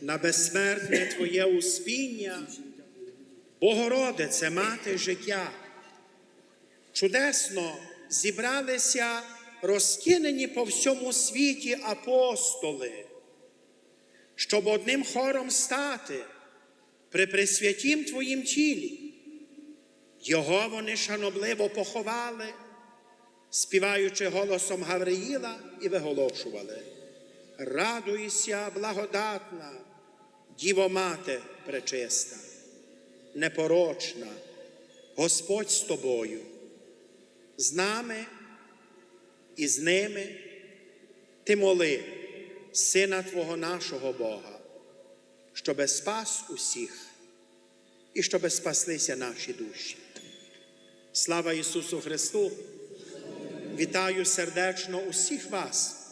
на безсмертне Твоє успіння, Богородице, мати життя. Чудесно зібралися розкинені по всьому світі апостоли, щоб одним хором стати при присвятім Твоїм тілі. Його вони шанобливо поховали, співаючи голосом Гавриїла і виголошували. Радуйся, благодатна, Діво Мати пречиста, непорочна, Господь з тобою, з нами і з ними ти моли, Сина Твого нашого Бога, щоби спас усіх і щоби спаслися наші душі. Слава Ісусу Христу! Вітаю сердечно усіх вас,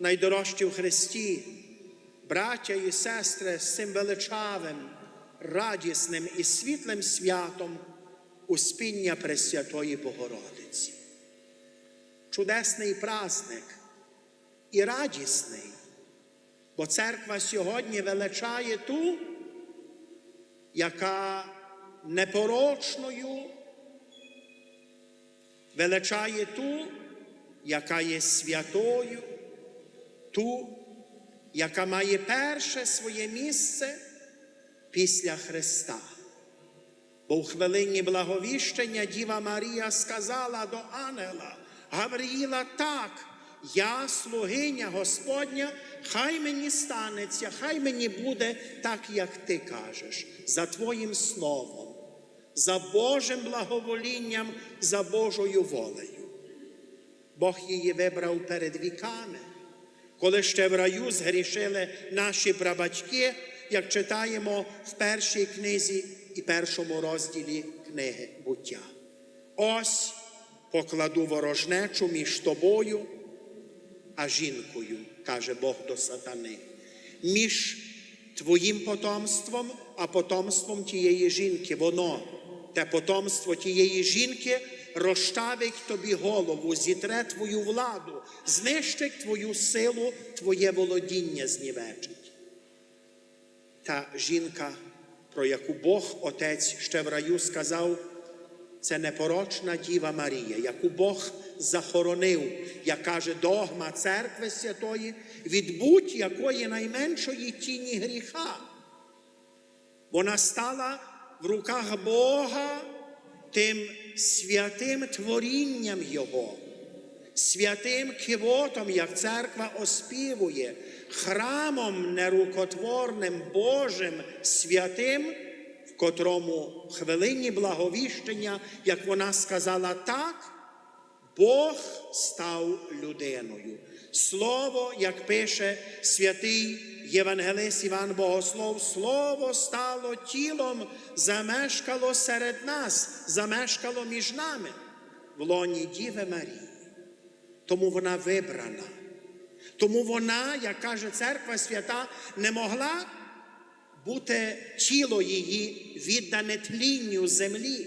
найдорожчі в Христі, браття і сестри з цим величавим, радісним і світлим святом Успіння Пресвятої Богородиці. Чудесний праздник і радісний, бо церква сьогодні величає ту, яка непорочною величає ту, яка є святою, ту, яка має перше своє місце після Христа. Бо в хвилині благовіщення Діва Марія сказала до ангела Гавриїла так, я слугиня Господня, хай мені станеться, хай мені буде так, як ти кажеш, за Твоїм словом, за Божим благоволінням, за Божою волею. Бог її вибрав перед віками, коли ще в раю згрішили наші прабатьки, як читаємо в першій книзі і першому розділі книги буття. Ось покладу ворожнечу між тобою а жінкою, каже Бог до сатани, між твоїм потомством, а потомством тієї жінки. Воно, те потомство тієї жінки, розчавить тобі голову, зітре твою владу, знищить твою силу, твоє володіння знівечить. Та жінка, про яку Бог Отець ще в раю сказав, це непорочна Діва Марія, яку Бог захоронив, як каже догма церкви святої, від будь-якої найменшої тіні гріха. Вона стала в руках Бога тим святим творінням Його, святим кивотом, як церква оспівує, храмом нерукотворним Божим святим в котрому хвилині благовіщення, як вона сказала так, Бог став людиною. Слово, як пише святий Євангелист Іван Богослов, Слово стало тілом, замешкало серед нас, замешкало між нами в лоні Діви Марії. Тому вона вибрана. Тому вона, як каже церква свята, не могла бути тіло її віддане тлінню землі.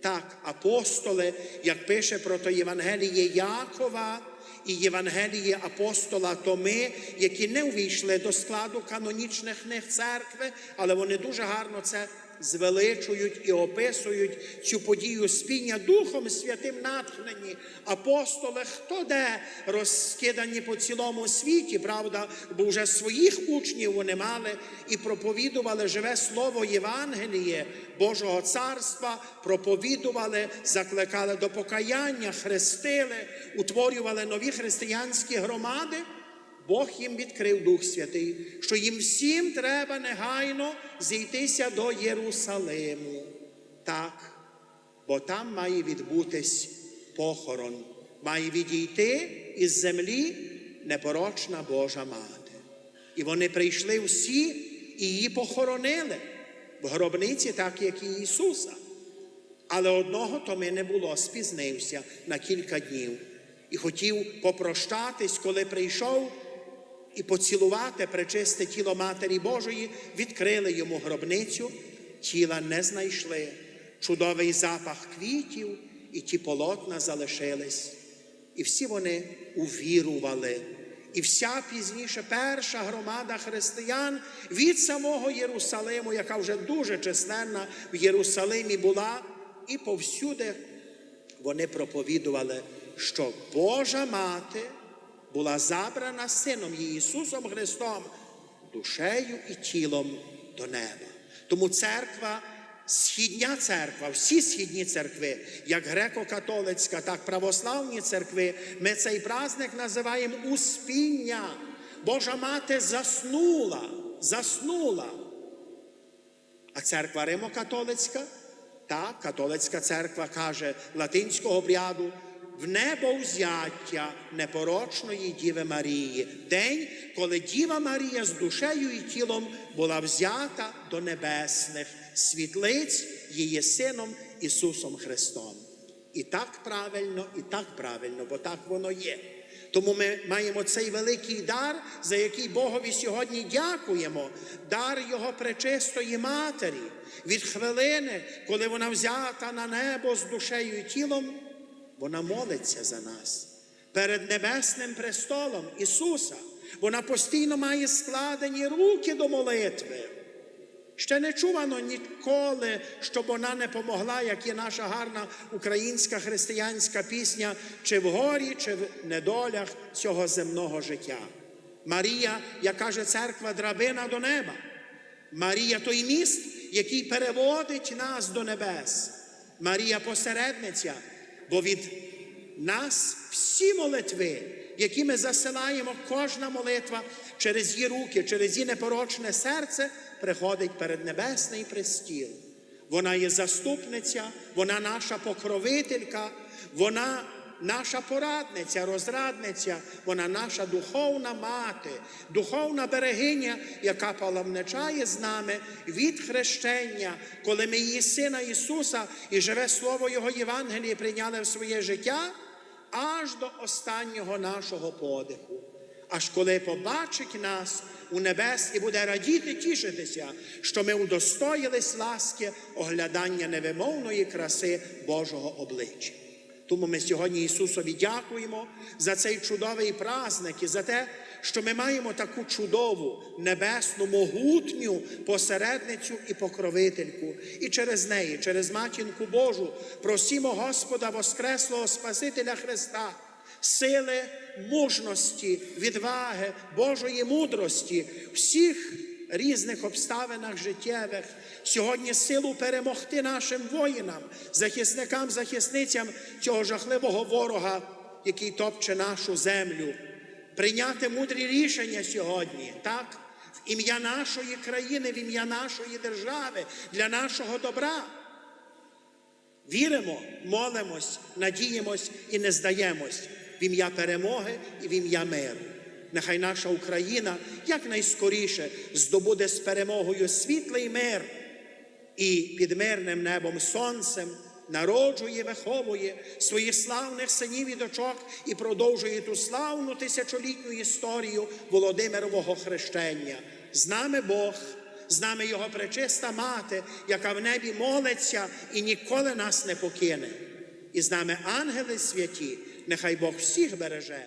Так, апостоли, як пише про то Євангеліє Якова і Євангелії апостола Томи, які не увійшли до складу канонічних книг церкви, але вони дуже гарно це звеличують і описують цю подію спіння Духом Святим натхнені. Апостоли, хто де розкидані по цілому світі, правда, бо вже своїх учнів вони мали і проповідували живе слово Євангеліє Божого царства, проповідували, закликали до покаяння, хрестили, утворювали нові християнські громади. Бог їм відкрив Дух Святий, що їм всім треба негайно зійтися до Єрусалиму. Так, бо там має відбутись похорон, має відійти із землі непорочна Божа Мати. І вони прийшли всі і її похоронили в гробниці, так як і Ісуса. Але одного Томи не було, спізнився на кілька днів і хотів попрощатись, коли прийшов і поцілувати пречисте тіло Матері Божої, відкрили йому гробницю, тіла не знайшли, чудовий запах квітів, і ті полотна залишились. І всі вони увірували І вся пізніше перша громада християн від самого Єрусалиму, яка вже дуже численна в Єрусалимі була, і повсюди вони проповідували, що Божа мати була забрана сином Ісусом Христом душею і тілом до неба. Тому церква, східня церква, всі східні церкви, як греко-католицька, так православні церкви, ми цей праздник називаємо Успіння. Божа мати заснула, заснула. А церква Римо-католицька, так, католицька церква каже латинського обряду, в небо взяття непорочної Діви Марії, день, коли Діва Марія з душею і тілом була взята до небесних світлиць її сином Ісусом Христом. І так правильно, і так правильно, бо так воно є. Тому ми маємо цей великий дар, за який Богові сьогодні дякуємо, дар Його пречистої Матері. Від хвилини, коли вона взята на небо з душею і тілом, вона молиться за нас перед небесним престолом Ісуса. Вона постійно має складені руки до молитви. Ще не чувано ніколи, щоб вона не помогла, як є наша гарна українська християнська пісня, чи в горі, чи в недолях цього земного життя. Марія, як каже церква, драбина до неба. Марія той міст, який переводить нас до небес. Марія посередниця, бо від нас всі молитви, які ми засилаємо, кожна молитва через її руки, через її непорочне серце приходить перед небесний престіл. Вона є заступниця, вона наша покровителька, вона наша порадниця, розрадниця, вона наша духовна мати, духовна берегиня, яка паламничає з нами від хрещення, коли ми її Сина Ісуса і живе Слово Його Євангелії прийняли в своє життя аж до останнього нашого подиху. Аж коли побачить нас у небес і буде радіти, тішитися, що ми удостоїлись ласки оглядання невимовної краси Божого обличчя. Тому ми сьогодні Ісусові дякуємо за цей чудовий праздник і за те, що ми маємо таку чудову, небесну, могутню посередницю і покровительку. І через неї, через матінку Божу, просімо Господа Воскреслого Спасителя Христа, сили, мужності, відваги, Божої мудрості, всіх різних обставинах життєвих, сьогодні силу перемогти нашим воїнам, захисникам, захисницям цього жахливого ворога, який топче нашу землю, прийняти мудрі рішення сьогодні, так? В ім'я нашої країни, в ім'я нашої держави, для нашого добра. Віримо, молимось, надіємось і не здаємось в ім'я перемоги і в ім'я миру. Нехай наша Україна якнайскоріше здобуде з перемогою світлий мир і під мирним небом сонцем народжує, виховує своїх славних синів і дочок і продовжує ту славну тисячолітню історію Володимирового хрещення. З нами Бог, з нами Його пречиста мати, яка в небі молиться і ніколи нас не покине. І з нами ангели святі, нехай Бог всіх береже.